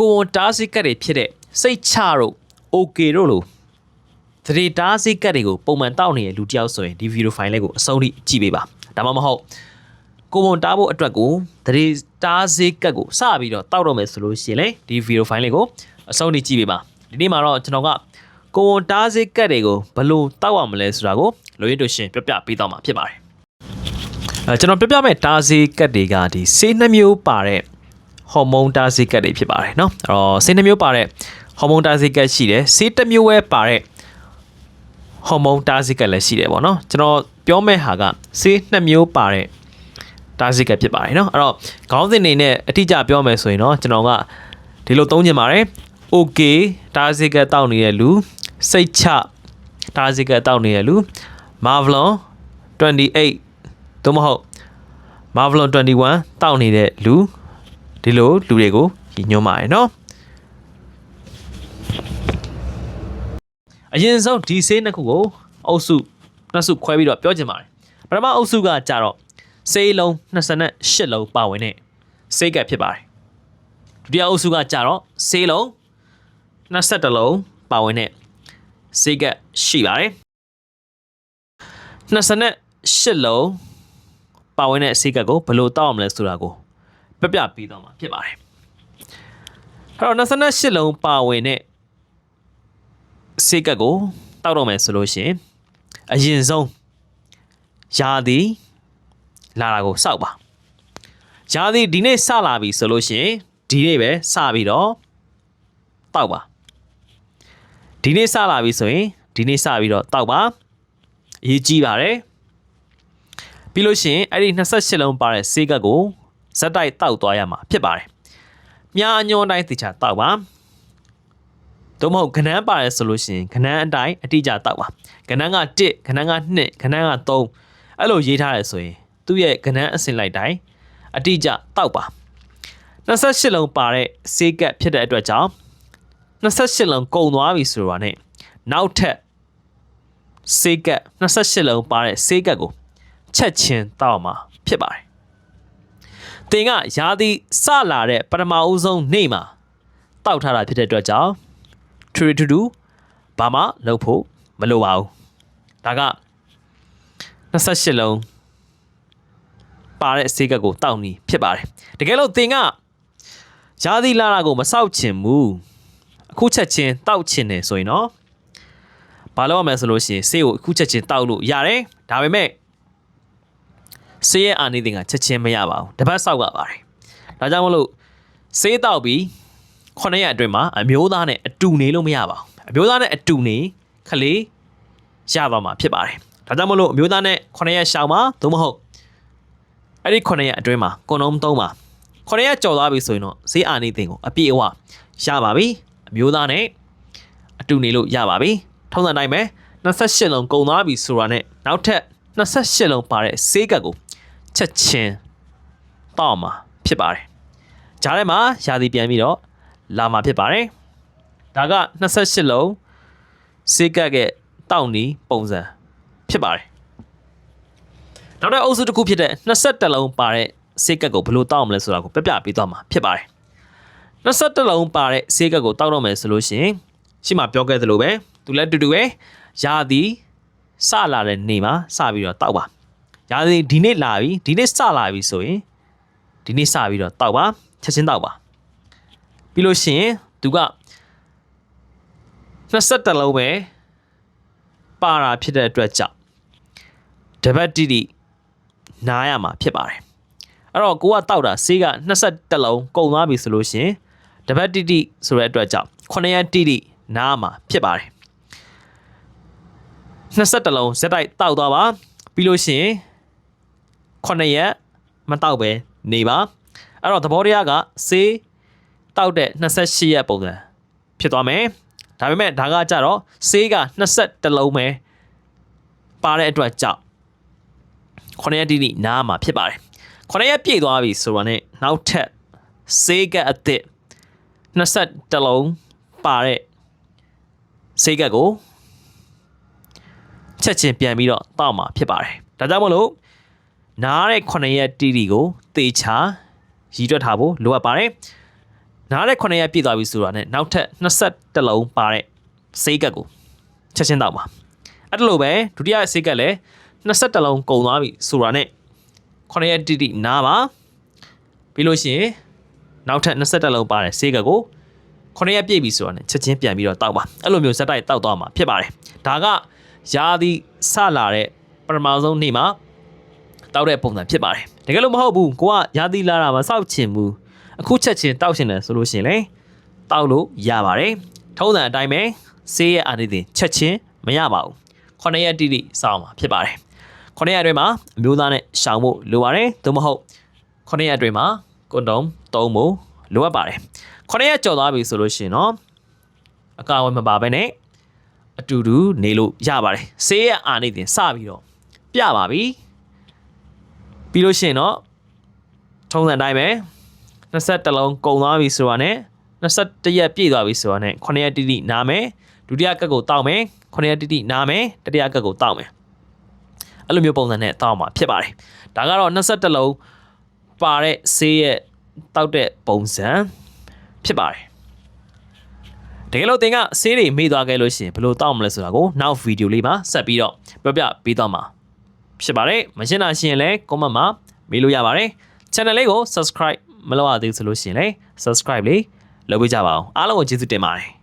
ကိုဝန်တားဆီးကတ်တွေဖြစ်တဲ့စိတ်ချတို့ okay တို့လိုသတိတားဆီးကတ်တွေကိုပုံမှန်တောက်နေတဲ့လူတစ်ယောက်ဆိုရင်ဒီဗီဒီယိုဖိုင်လေးကိုအဆုံးထိကြည့်ပေးပါဒါမှမဟုတ်ကိုဝန်တားဖို့အတွက်ကိုသတိတားဆီးကတ်ကိုစပြီးတော့တောက်တော့မယ်ဆိုလို့ရှိရင်လေဒီဗီဒီယိုဖိုင်လေးကိုအဆုံးထိကြည့်ပေးပါဒီနေ့မှာတော့ကျွန်တော်ကကိုဝန်တားဆီးကတ်တွေကိုဘယ်လိုတောက်ရမလဲဆိုတာကိုလိုရင်းတို့ရှင်ပြပြပေးတော့မှာဖြစ်ပါတယ်အဲကျွန်တော်ပြပြမဲ့တားဆီးကတ်တွေကဒီဆေးနှမျိုးပါတဲ့ ဟော်မုန်းတားဆီးကတ်တွေဖြစ်ပါတယ်เนาะအဲ့တော့ဆေးနှမျိုးပါတဲ့ဟော်မုန်းတားဆီးကတ်ရှိတယ်ဆေးတစ်မျိုးပဲပါတဲ့ဟော်မုန်းတားဆီးကတ်လည်းရှိတယ်ပေါ့เนาะကျွန်တော်ပြောမဲ့ဟာကဆေးနှစ်မျိုးပါတဲ့တားဆီးကတ်ဖြစ်ပါတယ်เนาะအဲ့တော့ခေါင်းစဉ်နေနဲ့အတိအကျပြောမယ်ဆိုရင်เนาะကျွန်တော်ကဒီလိုသုံးချင်ပါတယ် okay တားဆီးကတ်တောက်နေတဲ့လူစိတ်ချတားဆီးကတ်တောက်နေတဲ့လူ Marvelon 28သို့မဟုတ် Marvelon 21တောက်နေတဲ့လူ ဒီလိုလူတွေကိုရည်ညွှန်းပါတယ်နော်အရင်ဆုံးဒီဆေးနှစ်ခုကိုအုပ်စုနှစ်စုခွဲပြီးတော့ပြောချင်ပါတယ်ပထမအုပ်စုကကြတော့ဆေးလုံး28လုံးပါဝင်တဲ့ဆေးကပ်ဖြစ်ပါတယ်ဒုတိယအုပ်စုကကြတော့ဆေးလုံး21လုံးပါဝင်တဲ့ဆေးကပ်ရှိပါတယ်28လုံးပါဝင်တဲ့ဆေးကပ်ကိုဘယ်လိုတောက်အောင်လဲဆိုတာကို ပြပြပေးတော့မှာဖြစ်ပါတယ်အဲ့တော့28လုံးပါဝင်တဲ့စေကတ်ကိုတောက်တော့မယ်ဆိုလို့ရှိရင်အရင်ဆုံးယာသည်လာတာကိုစောက်ပါယာသည်ဒီနေ့စလာပြီဆိုလို့ရှိရင်ဒီနေ့ပဲစပြီးတော့တောက်ပါဒီနေ့စလာပြီဆိုရင်ဒီနေ့စပြီးတော့တောက်ပါအရေးကြီးပါတယ်ပြီးလို့ရှိရင်အဲ့ဒီ28လုံးပါတဲ့စေကတ်ကို ဇက်တိုက်တောက်သွားရမှာဖြစ်ပါတယ်။မြားညွန်တိုင်းတေချာတောက်ပါ။တို့မဟုတ်ခဏန်းပါတယ်ဆိုလို့ရှိရင်ခဏန်းအတိုင်းအတိအကျတောက်ပါ။ခဏန်းက1ခဏန်းက2ခဏန်းက3အဲ့လိုရေးထားတယ်ဆိုရင်သူ့ရဲ့ခဏန်းအစင်လိုက်တိုင်းအတိအကျတောက်ပါ။28လုံးပါတဲ့ဆေးကပ်ဖြစ်တဲ့အတွက်ကြောင့်28လုံးကုန်သွားပြီဆိုတော့ ਨੇ နောက်ထပ်ဆေးကပ်28လုံးပါတဲ့ဆေးကပ်ကိုချက်ချင်းတောက်မှာဖြစ်ပါတယ်။ တင်ကရာသီစလာတဲ့ပထမဦးဆုံးနေ့မှာတောက်ထားတာဖြစ်တဲ့အတွက်ကြောင့်ထရီထူတူဘာမှလုပ်ဖို့မလိုပါဘူးဒါက28လုံးပါတဲ့ဆေးကပ်ကိုတောက်နီဖြစ်ပါတယ်တကယ်လို့တင်ကရာသီလာတာကိုမစောက်ချင်ဘူးအခုချက်ချင်းတောက်ချင်တယ်ဆိုရင်တော့ဘာလုပ်ရမလဲဆိုလို့ရှိရင်ဆေးကိုအခုချက်ချင်းတောက်လို့ရတယ်ဒါပေမဲ့ ဆေးရဲ့အာနိသင်ကချက်ချင်းမရပါဘူးတစ်ပတ်ဆောက်ရပါတယ်ဒါကြောင့်မလို့ဆေးတောက်ပြီးခုနှစ်ရက်အတွင်းမှာအမျိုးသားနဲ့အတူနေလို့မရပါဘူးအမျိုးသားနဲ့အတူနေခလေးရသွားမှာဖြစ်ပါတယ်ဒါကြောင့်မလို့အမျိုးသားနဲ့ခုနှစ်ရက်ရှောင်ပါသို့မဟုတ်အဲ့ဒီခုနှစ်ရက်အတွင်းမှာကွန်ဒုံးသုံးပါခုနှစ်ရက်ကြော်သွားပြီဆိုရင်တော့ဈေးအာနိသင်ကိုအပြည့်အဝရပါပြီအမျိုးသားနဲ့အတူနေလို့ရပါပြီထုံးစံတိုင်းပဲ28လုံးကုန်သွားပြီဆိုတာနဲ့နောက်ထပ် 28လုံးပါတဲ့ဆေးကပ်ကိုချက်ချင်းတောက်မှာဖြစ်ပါတယ်။ဂျားထဲမှာရာသီပြန်ပြီးတော့လာမှာဖြစ်ပါတယ်။ဒါက28လုံးစေကက်ကတောက်နီပုံစံဖြစ်ပါတယ်။နောက်တစ်အုပ်စုတစ်ခုဖြစ်တဲ့21လုံးပါတဲ့စေကက်ကိုဘယ်လိုတောက်မလဲဆိုတာကိုပြပြပေးသွားမှာဖြစ်ပါတယ်။21လုံးပါတဲ့စေကက်ကိုတောက်တော့မယ်ဆိုလို့ရှိရင်ရှေ့မှာပြောခဲ့သလိုပဲသူလည်းတူတူပဲရာသီ စလာတဲ့နေ့မှာစပြီးတော့တောက်ပါ။ရာသီဒီနေ့လာပြီဒီနေ့စလာပြီဆိုရင်ဒီနေ့စပြီးတော့တောက်ပါချက်ချင်းတောက်ပါပြီးလို့ရှိရင်သူက21လုံးပဲပါတာဖြစ်တဲ့အတွက်ကြောင့်တပတ်တိတိနားရမှာဖြစ်ပါတယ်အဲ့တော့ကိုကတောက်တာဆေးက21လုံးကုန်သွားပြီဆိုလို့ရှိရင်တပတ်တိတိဆိုတဲ့အတွက်ကြောင့်9ရက်တိတိနားမှာဖြစ်ပါတယ် 21လုံးဇက်တိုက်တောက်သွားပါပြီးလို့ရှိရင်9ရက်မတောက်ပဲနေပါအဲ့တော့သဘောတရားကစေးတောက်တဲ့28ရက်ပုံစံဖြစ်သွားမယ်ဒါပေမဲ့ဒါကကြတော့စေးက21လုံးပဲပါတဲ့အတွက်ကြောင့်9ရက်တိတိနားမှာဖြစ်ပါတယ်9ရက်ပြည့်သွားပြီဆိုတော့ ਨੇ နောက်ထပ်စေးကအစ်စ်21လုံးပါတဲ့စေးကကို ချက်ချင်းပြန်ပြီးတော့တောက်မှာဖြစ်ပါတယ်ဒါကြောင့်မလို့နားတဲ့9ရက်တီတီကိုတေချာရည်တွက်ထားဖို့လိုအပ်ပါတယ်နားတဲ့9ရက်ပြည့်သွားပြီဆိုတာနဲ့နောက်ထပ်21လုံးပါတဲ့ဆေးကတ်ကိုချက်ချင်းတောက်ပါအဲ့ဒါလိုပဲဒုတိယဆေးကတ်လည်း21လုံးကုန်သွားပြီဆိုတာနဲ့9ရက်တိတိနားပါပြီးလို့ရှိရင်နောက်ထပ်21လုံးပါတဲ့ဆေးကတ်ကို9ရက်ပြည့်ပြီဆိုတာနဲ့ချက်ချင်းပြန်ပြီးတော့တောက်ပါအဲ့လိုမျိုးဇက်တိုက်တောက်သွားမှာဖြစ်ပါတယ်ဒါက ယာဒီစလာတဲ့ပထမဆုံးနေ့မှာတောက်တဲ့ပုံစံဖြစ်ပါတယ်တကယ်လို့မဟုတ်ဘူးကိုကယာဒီလာတာမစောက်ချင်ဘူးအခုချက်ချင်းတောက်ချင်တယ်ဆိုလို့ရှိရင်လေတောက်လို့ရပါတယ်ထုံးစံအတိုင်းပဲဆေးရအာနိသင်ချက်ချင်းမရပါဘူး9ရက်တိတိစောင်းမှာဖြစ်ပါတယ်9ရက်အတွင်းမှာအမျိုးသားနဲ့ရှောင်ဖို့လိုပါတယ်သို့မဟုတ်9ရက်အတွင်းမှာကွန်ဒုံသုံးဖို့လိုအပ်ပါတယ်9ရက်ကျော်သွားပြီဆိုလို့ရှိရင်တော့အကာအဝယ်မပါဘဲနဲ့ အတူတူနေလို့ရပါတယ်ဆေးရအာနိသင်စပြီးတော့ပြပါပြီပြီးလို့ရှိရင်တော့ထုံးစံအတိုင်းပဲ21လုံးကုန်သွားပြီဆိုတာနဲ့21ရက်ပြည့်သွားပြီဆိုတာနဲ့9ရက်တိတိနားမယ်ဒုတိယကတ်ကိုတောက်မယ်9ရက်တိတိနားမယ်တတိယကတ်ကိုတောက်မယ်အဲ့လိုမျိုးပုံစံနဲ့တောက်မှာဖြစ်ပါတယ်ဒါကတော့21လုံးပါတဲ့ဆေးရဲ့တောက်တဲ့ပုံစံဖြစ်ပါတယ် တကယ်လို့သင်ကဆေးတွေမေ့သွားခဲ့လို့ရှိရင်ဘယ်လိုတောက်မလဲဆိုတာကိုနောက်ဗီဒီယိုလေးမှာဆက်ပြီးတော့ပြောပြပေးသွားမှာဖြစ်ပါတယ်မရှင်းတာရှင်းရင်လည်း comment မှာမေးလို့ရပါတယ် channel လေးကို subscribe မလုပ်ရသေးဘူးဆိုလို့ရှိရင်လည်း subscribe လေးလုပ်ပေးကြပါအောင်အားလုံးကိုကျေးဇူးတင်ပါတယ်